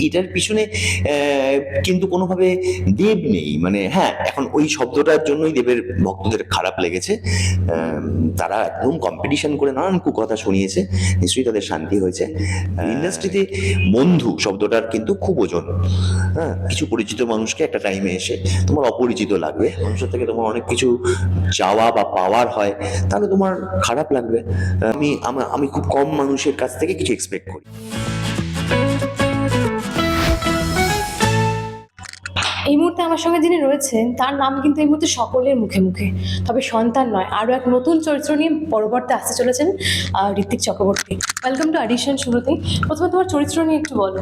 এটার পিছনে কিন্তু কোনোভাবে দেব নেই। মানে হ্যাঁ এখন ওই শব্দটার জন্যই দেবের ভক্তদের খারাপ লেগেছে। তারা একদম কম্পিটিশন করে নানান কুকথা শুনিয়েছে। নিশ্চয়ই তাদের শান্তি হয়েছে। ইন্ডাস্ট্রিতে বন্ধু শব্দটার কিন্তু খুব ওজন। হ্যাঁ কিছু পরিচিত মানুষকে একটা টাইমে এসে তোমার অপরিচিত লাগবে। মানুষের থেকে তোমার অনেক কিছু চাওয়া বা পাওয়ার হয় তাহলে তোমার খারাপ লাগবে। আমি আমা- আমি খুব কম মানুষের কাছ থেকে কিছু এক্সপেক্ট করি। আমার সঙ্গে যিনি রয়েছেন তার নাম কিন্তু এই মুহূর্তে সকলের মুখে মুখে। তবে সন্তান নয় আরও এক নতুন চরিত্র নিয়ে পরবর্তী আসতে চলেছেন Ritwik Chakraborty. Welcome to audition শুরুতে প্রথমে তোমার চরিত্র নিয়ে একটু বলো।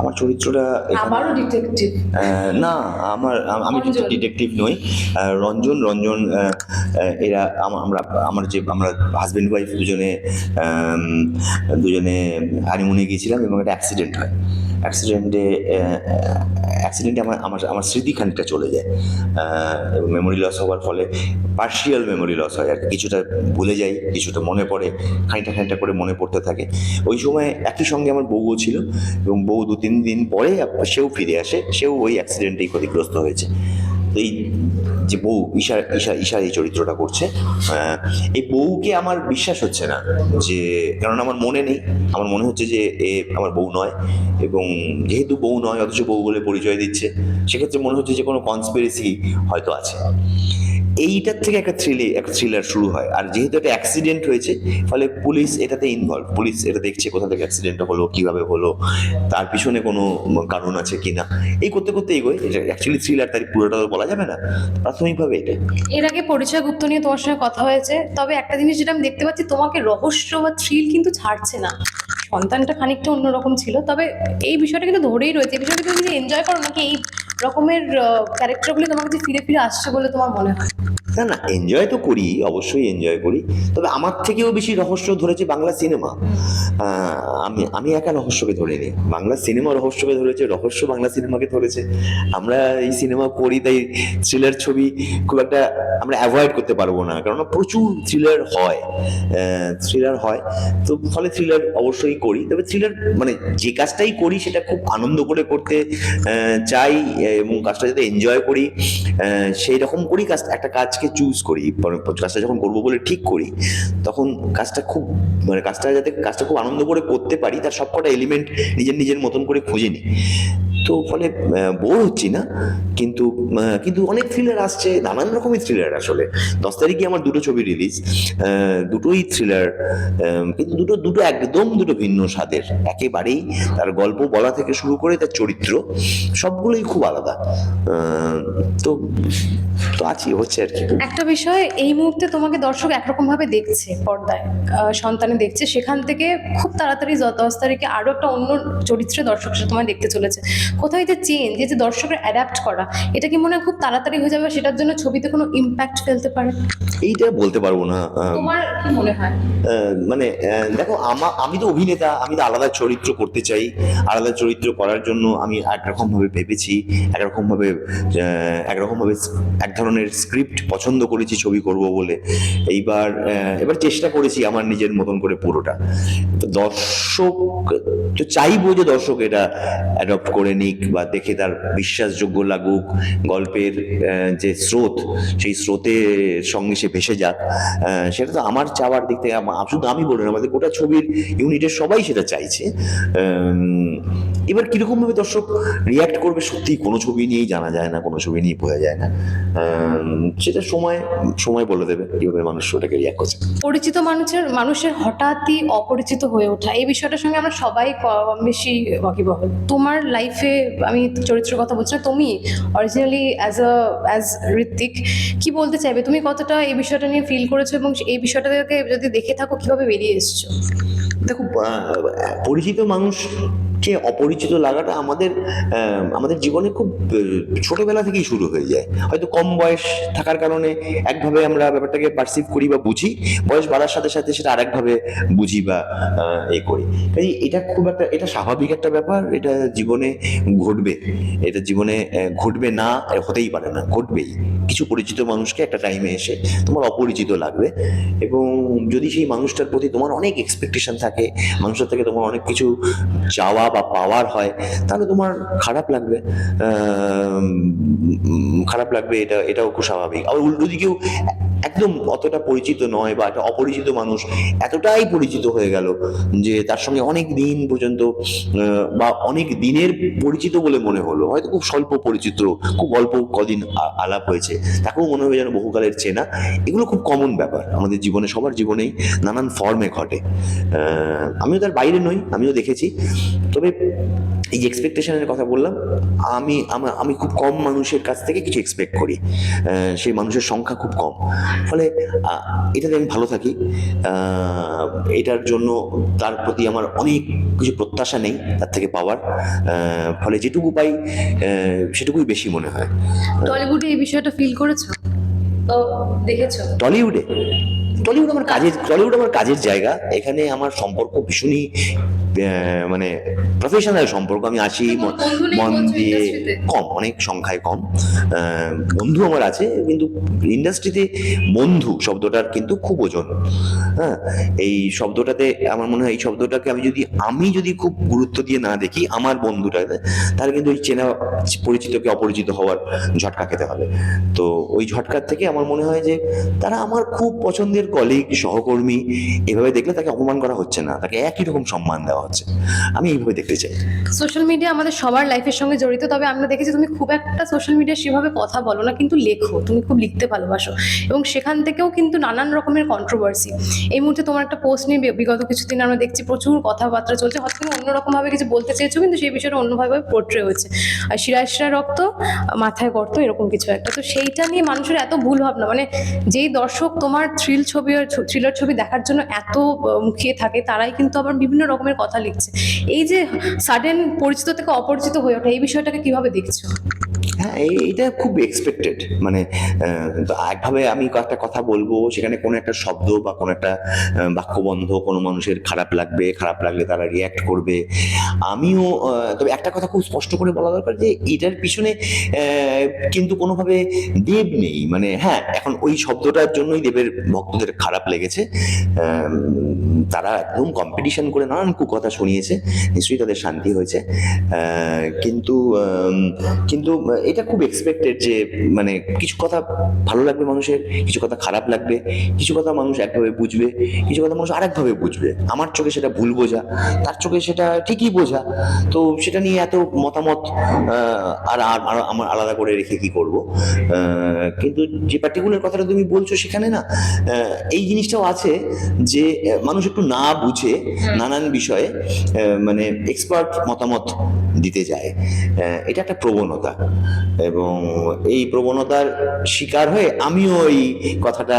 আমার চরিত্রটা আবারও ডিটেকটিভ না আমার আমি। ডিটেকটিভ নই। রঞ্জন রঞ্জন এরা আমরা আমার যে আমরা হাজব্যান্ড ওয়াইফ দুজনে দুজনে হানিমুনে গিয়েছিলাম এবং একটা অ্যাক্সিডেন্ট হয়। অ্যাক্সিডেন্টে অ্যাক্সিডেন্টে আমার আমার আমার স্মৃতি খানিকটা চলে যায়। মেমোরি লস হওয়ার ফলে পার্শিয়াল মেমোরি লস হয় আর কিছুটা ভুলে যাই, কিছুটা মনে পড়ে, খানিকটা খানিকটা করে মনে পড়তে থাকে। ওই সময় একই সঙ্গে আমার বউও ছিল এবং বউ দু তিন দিন পরে সেও ফিরে আসে, সেও ওই অ্যাক্সিডেন্টেই ক্ষতিগ্রস্ত হয়েছে। তো এই যে বউ ঈশার, ঈশা ঈশা এই চরিত্রটা করছে এই বউকে আমার বিশ্বাস হচ্ছে না যে কারণ আমার মনে নেই। আমার মনে হচ্ছে যে এ আমার বউ নয় এবং যেহেতু বউ নয়, অথচ বউ বলে পরিচয় দিচ্ছে, সেক্ষেত্রে মনে হচ্ছে যে কোনো কনস্পিরেসি হয়তো আছে। এইটার থেকে একটা থ্রিলে একটা থ্রিলার শুরু হয়। আর যেহেতু একটা অ্যাক্সিডেন্ট হয়েছে ফলে পুলিশ এটাতে ইনভলভ পুলিশ এটা দেখছে কোথা থেকে অ্যাক্সিডেন্টটা হলো, কীভাবে হলো, তার পিছনে কোনো কারণ আছে কিনা। এই করতে করতে এগোয়। এটা অ্যাকচুয়ালি থ্রিলার তার পুরোটা তো বলা যাবে না। প্রাথমিকভাবে এটা এর আগে পরিচয় গুপ্ত নিয়ে তোমার সঙ্গে কথা হয়েছে। তবে একটা জিনিস যেটা আমি দেখতে পাচ্ছি, তোমাকে রহস্য বা থ্রিল কিন্তু ছাড়ছে না। সন্তানটা খানিকটা অন্যরকম ছিল। তবে এই বিষয়টা কিন্তু ধরেই রয়েছে। এই বিষয়টা তুমি যদি এনজয় করো নাকি এই রকমের ক্যারেক্টারগুলো তোমার কাছে ফিরে ফিরে আসছে বলে তোমার মনে হয়? না না এনজয় তো করি অবশ্যই এনজয় করি। তবে আমার থেকেও বেশি রহস্য ধরেছে বাংলা সিনেমা আমি আমি একা রহস্যকে ধরিনি। বাংলা সিনেমা রহস্যকে ধরেছে রহস্য বাংলা সিনেমাকে ধরেছে। আমরা এই সিনেমা করি তাই থ্রিলার ছবি খুব একটা আমরা অ্যাভয়েড করতে পারব না কারণ প্রচুর থ্রিলার হয়। থ্রিলার হয়। তো ফলে থ্রিলার অবশ্যই করি। তবে থ্রিলার মানে যে কাজটাই করি সেটা খুব আনন্দ করে করতে চাই এবং কাজটা যাতে এনজয় করি সেই রকম করি। কাজ একটা কাজকে চুজ করি কাজটা যখন করব বলে ঠিক করি, তখন কাজটা খুব মানে কাজটা যাতে, কাজটা খুব আনন্দ করে করতে পারি, তার সবকটা এলিমেন্ট নিজের নিজের মতন করে খুঁজে নিই। তো ফলে বোর হচ্ছি না। কিন্তু কিন্তু অনেক থ্রিলার আসছে, নানান রকমের থ্রিলার আসলে। দশ তারিখে আমার দুটো ছবি রিলিজ দুটোই থ্রিলার কিন্তু দুটো দুটো একদম দুটো ভিন্ন স্বাদের। একেবারেই তার গল্প বলা থেকে শুরু করে তার চরিত্র, সবগুলোই খুব আলাদা। তো তো আছি, হচ্ছে আর কি। একটা বিষয়, এই মুহূর্তে তোমাকে দর্শক একরকম ভাবে দেখছে পর্দায় সন্তানে দেখছে, সেখান থেকে খুব তাড়াতাড়ি দশ তারিখে আরও একটা অন্য চরিত্রে দর্শক তোমায় দেখতে চলেছে। কোথাও এই যে চেঞ্জ এই যে দর্শকের অ্যাডাপ্ট করা এটা কি মনে হয় খুব তাড়াতাড়ি হয়ে যাবে? সেটার জন্য ছবিতে কোনো ইম্প্যাক্ট ফেলতে পারে? এইটা বলতে পারব না তোমার কি মনে হয়? মানে দেখো আমা আমি তো অভিনেতা আমি তো আলাদা চরিত্র করতে চাই। আলাদা চরিত্র করার জন্য আমি একরকম ভাবে ভেবেছি একরকম ভাবে একরকম ভাবে এক ধরনের স্ক্রিপ্ট পছন্দ করেছি ছবি করব বলে। এইবার এবার চেষ্টা করেছি আমার নিজের মতন করে পুরোটা। তো দর্শক তো চাইব যে দর্শক এটা অ্যাডপ্ট করে নিক বা দেখে তার বিশ্বাসযোগ্য লাগুক গল্পের যে স্রোত সেই স্রোতের সঙ্গে সে ভেসে যাক সেটা তো আমার চাওয়ার দিক থেকে আমা- শুধু আমি বলি না, আমাদের গোটা ছবির ইউনিটের সবাই সেটা চাইছে। এবার কীরকমভাবে দর্শক রিয়াক্ট করবে সত্যি কোনো ছবি নিয়েই জানা যায় না কোনো ছবি নিয়ে বোঝা যায় না। সেটা সময় সময় বলে দেবে কীভাবে মানুষ ওটাকে রিয়াক্ট করছে। পরিচিত মানুষের মানুষের হঠাৎই অপরিচিত হয়ে ওঠা এই বিষয়টার সঙ্গে আমরা সবাই কম বেশি ওয়াকিবহল তোমার লাইফে আমি চরিত্রের কথা বলছি না, তুমি originally as a as Ritwik কি বলতে চাইবে? তুমি কতটা এই বিষয়টা নিয়ে ফিল করেছ এবং এই বিষয়টাকে যদি দেখে থাকো, কীভাবে বেরিয়ে এসছো? দেখো পরিচিত মানুষকে অপরিচিত লাগাটা আমাদের আমাদের জীবনে খুব ছোটবেলা থেকেই শুরু হয়ে যায়। হয়তো কম বয়স থাকার কারণে একভাবে আমরা ব্যাপারটাকে পারসিভ করি বা বুঝি, বয়স বাড়ার সাথে সাথে সেটা আরেকভাবে বুঝি বা এ করি। কাজে এটা খুব একটা, এটা স্বাভাবিক একটা ব্যাপার, এটা জীবনে ঘটবে। এটা জীবনে ঘটবে না হতেই পারে না, ঘটবেই। কিছু পরিচিত মানুষকে একটা টাইমে এসে তোমার অপরিচিত লাগবে এবং যদি সেই মানুষটার প্রতি তোমার অনেক এক্সপেকটেশন থাকে মানুষের থেকে তোমার অনেক কিছু চাওয়া বা পাওয়ার হয়, তাহলে তোমার খারাপ লাগবে। খারাপ লাগবে এটা, এটাও খুব স্বাভাবিক। আবার উল্টো দিকেও একদম অতটা পরিচিত নয় বা একটা অপরিচিত মানুষ এতটাই পরিচিত হয়ে গেল যে তার সঙ্গে অনেক দিন পর্যন্ত বা অনেক দিনের পরিচিত বলে মনে হলো। হয়তো খুব স্বল্প পরিচিত, খুব অল্প কদিন আলাপ হয়েছে। তাকেও মনে হবে যেন বহুকালের চেনা। এগুলো খুব কমন ব্যাপার আমাদের জীবনে, সবার জীবনেই নানান ফর্মে ঘটে। আমিও তার বাইরে নই, আমিও দেখেছি। তবে এই যে এক্সপেকটেশনের কথা বললাম আমি আমি খুব কম মানুষের কাছ থেকে কিছু এক্সপেক্ট করি। সেই মানুষের সংখ্যা খুব কম। ফলে এটাতে আমি ভালো থাকি। এটার জন্য তার প্রতি আমার অনেক কিছু প্রত্যাশা নেই তার থেকে পাওয়ার। ফলে যেটুকু পাই সেটুকুই বেশি মনে হয়। টলিউডে এই বিষয়টা ফিল করেছ? দেখেছ? টলিউডে? টলিউড আমার কাজের টলিউড আমার কাজের জায়গা। এখানে আমার সম্পর্ক ভীষণই মানে প্রফেশনাল সম্পর্ক আমি আসি বন্ধু নেই মন দিয়ে কম অনেক সংখ্যায় কম। বন্ধু আমার আছে কিন্তু ইন্ডাস্ট্রিতে বন্ধু শব্দটার কিন্তু খুব ওজন। হ্যাঁ এই শব্দটাতে আমার মনে হয় এই শব্দটাকে আমি যদি আমি যদি খুব গুরুত্ব দিয়ে না দেখি আমার বন্ধুটাতে তাহলে কিন্তু ওই চেনা পরিচিতকে অপরিচিত হওয়ার ঝটকা খেতে হবে। তো ওই ঝটকার থেকে আমার মনে হয় যে তারা আমার খুব পছন্দের কলিগ সহকর্মী এভাবে দেখলে তাকে অপমান করা হচ্ছে না। তাকে একই রকম সম্মান দেওয়া হচ্ছে আমি এইভাবে দেখতে চাই। সোশ্যাল মিডিয়া আমাদের সবার লাইফের সঙ্গে জড়িত, তবে আমরা দেখেছি তুমি খুব একটা সোশ্যাল মিডিয়া সেভাবে কথা বলো না, কিন্তু লেখো, তুমি খুব লিখতে ভালোবাসো। এবং সেখান থেকেও কিন্তু নানান রকমের কন্ট্রোভার্সি এই মুহূর্তে তোমার একটা পোস্ট নিয়ে বিগত কিছুদিন আমরা দেখছি প্রচুর কথাবার্তা চলছে হয়তো তুমি অন্যরকমভাবে কিছু বলতে চেয়েছো, কিন্তু সেই বিষয়টা অন্যভাবে পোর্ট্রে হয়েছে। আর শিরায় শিরা রক্ত, মাথায় গর্ত, এরকম কিছু একটা। তো সেইটা নিয়ে মানুষের এত ভুল ভাবনা মানে যেই দর্শক তোমার থ্রিল ছবি থ্রিলার ছবি দেখার জন্য এত মুখিয়ে থাকে, তারাই কিন্তু আবার বিভিন্ন রকমের কথা লিখছে। এই যে সাডেন পরিচিত থেকে অপরিচিত হয়ে ওঠা এই বিষয়টাকে কীভাবে দেখছ? হ্যাঁ এইটা খুব এক্সপেক্টেড মানে একভাবে আমি একটা কথা বলব, সেখানে কোনো একটা শব্দ বা কোনো একটা বাক্যবন্ধ কোনো মানুষের খারাপ লাগবে, খারাপ লাগলে তারা রিয়্যাক্ট করবে। আমিও তবে একটা কথা খুব স্পষ্ট করে বলা দরকার যে, এটার পিছনে কিন্তু কোনোভাবে দেব নেই। মানে হ্যাঁ এখন ওই শব্দটার জন্যই দেবের ভক্তদের খারাপ লেগেছে। তারা একদম কম্পিটিশন করে নানান কুকথা শুনিয়েছে, নিশ্চয়ই তাদের শান্তি হয়েছে। কিন্তু কিন্তু এটা খুব এক্সপেক্টেড যে মানে কিছু কথা ভালো লাগবে মানুষের, কিছু কথা খারাপ লাগবে, কিছু কথা মানুষ একভাবে বুঝবে, কিছু কথা মানুষ আরেকভাবে বুঝবে। আমার চোখে সেটা ভুল বোঝা, তার চোখে সেটা ঠিকই বোঝা। তো সেটা নিয়ে এত মতামত আর, আর- আমার আলাদা করে রেখে কি করব? কিন্তু যে পার্টিকুলার কথাটা তুমি বলছো সেখানে না এই জিনিসটাও আছে যে মানুষ একটু না বুঝে নানান বিষয়ে মানে এক্সপার্ট মতামত দিতে যায়। এটা একটা প্রবণতা। এবং এই প্রবণতার শিকার হয়ে আমিও এই কথাটা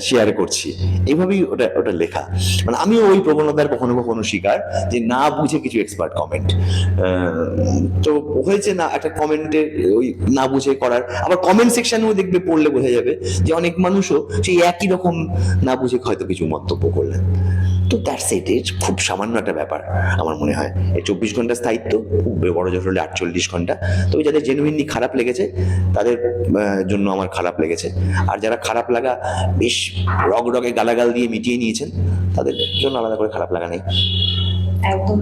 শেয়ার করছি। এইভাবেই ওটা ওটা লেখা। মানে আমিও ওই প্রবণতার কখনো কখনো শিকার যে না বুঝে কিছু এক্সপার্ট কমেন্ট তো হয়েছে না একটা কমেন্টে ওই না বুঝে করার। আবার কমেন্ট সেকশনেও দেখবে, পড়লে বোঝা যাবে যে অনেক মানুষও সেই একই রকম না বুঝে হয়তো কিছু মন্তব্য করলেন। তো দ্যাটস ইট খুব সামান্য একটা ব্যাপার, আমার মনে হয়। এই চব্বিশ ঘণ্টা স্থায়িত্ব খুব বড় জোর হলে আটচল্লিশ ঘণ্টা, তবে যাদের জেনুইনলি খারাপ লেগেছে, তাদের জন্য আমার খারাপ লেগেছে। আর যারা খারাপ লাগা বেশ রগ রগে গালাগাল দিয়ে মিটিয়ে নিয়েছেন, তাদের জন্য আলাদা করে খারাপ লাগা নেই। একদম।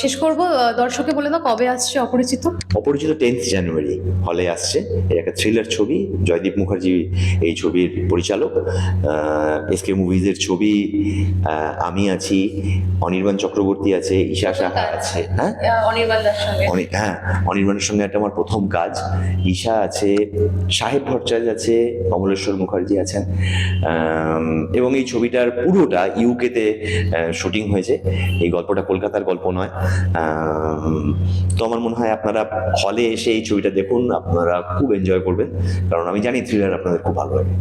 শেষ করব। দর্শকে বলে দাও কবে আসছে অপরিচিত? অপরিচিত টেন্থ জানুয়ারি হলে আসছে। এই একটা থ্রিলার ছবি জয়দীপ মুখার্জি এই ছবির পরিচালক। এসকে মুভিজের ছবি আমি আছি অনির্বাণ চক্রবর্তী আছে ঈশা সাহা আছে হ্যাঁ? অনেক হ্যাঁ অনির্বাণের সঙ্গে একটা আমার প্রথম কাজ। ঈশা আছে সাহেব ভট্টাচার্য আছে কমলেশ্বর মুখার্জি আছেন। এবং এই ছবিটার পুরোটা ইউকেতে শুটিং হয়েছে। এই গল্পটা কলকাতার গল্প নয়। তো আমার মনে হয় আপনারা হলে এসে এই ছবিটা দেখুন, আপনারা খুব এনজয় করবেন। কারণ আমি জানি থ্রিলার আপনাদের খুব ভালো লাগে।